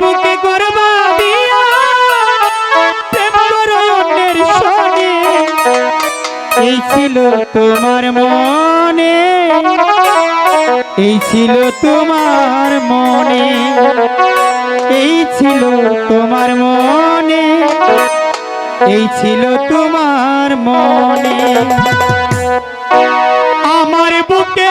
বুকে গর্বা দিয়া প্রেম করো অন্যের সনে এই ছিল তোমার মনে। এই ছিল তোমার মনে। এই ছিল তোমার মনে। এই ছিল তোমার মনে। আমার বুকে